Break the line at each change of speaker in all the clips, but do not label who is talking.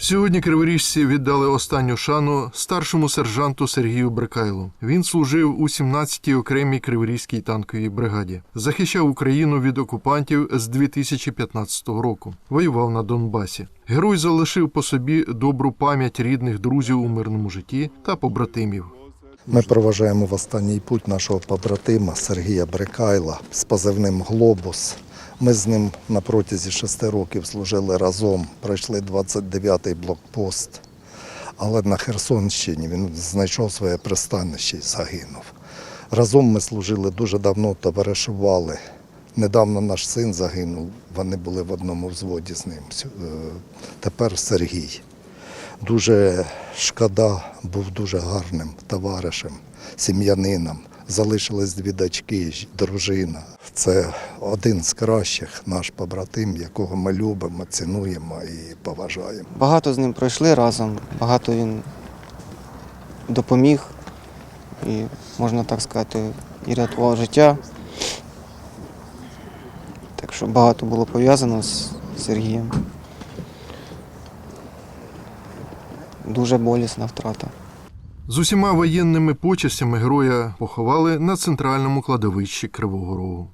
Сьогодні криворіжці віддали останню шану старшому сержанту Сергію Брикайлу. Він служив у 17-й окремій криворізькій танковій бригаді, захищав Україну від окупантів з 2015 року. Воював на Донбасі. Герой залишив по собі добру пам'ять рідних друзів у мирному житті та побратимів.
Ми проважаємо в останній путь нашого побратима Сергія Брикайла з позивним Глобус. Ми з ним на протязі шести років служили разом, пройшли 29-й блокпост. Але на Херсонщині він знайшов своє пристанище і загинув. Разом ми служили дуже давно, товаришували. Недавно наш син загинув, вони були в одному взводі з ним. Е, Тепер Сергій. Дуже шкода, був дуже гарним товаришем, сім'янином. Залишились дві дочки, дружина. Це один з кращих наш побратим, якого ми любимо, цінуємо і поважаємо.
Багато з ним пройшли разом, багато він допоміг і, можна так сказати, і рятував життя. Так що багато було пов'язано з Сергієм. Дуже болісна втрата.
З усіма воєнними почестями героя поховали на центральному кладовищі Кривого Рогу.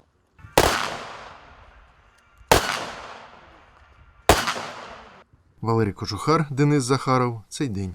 Валерій Кожухар, Денис Захаров. Цей день.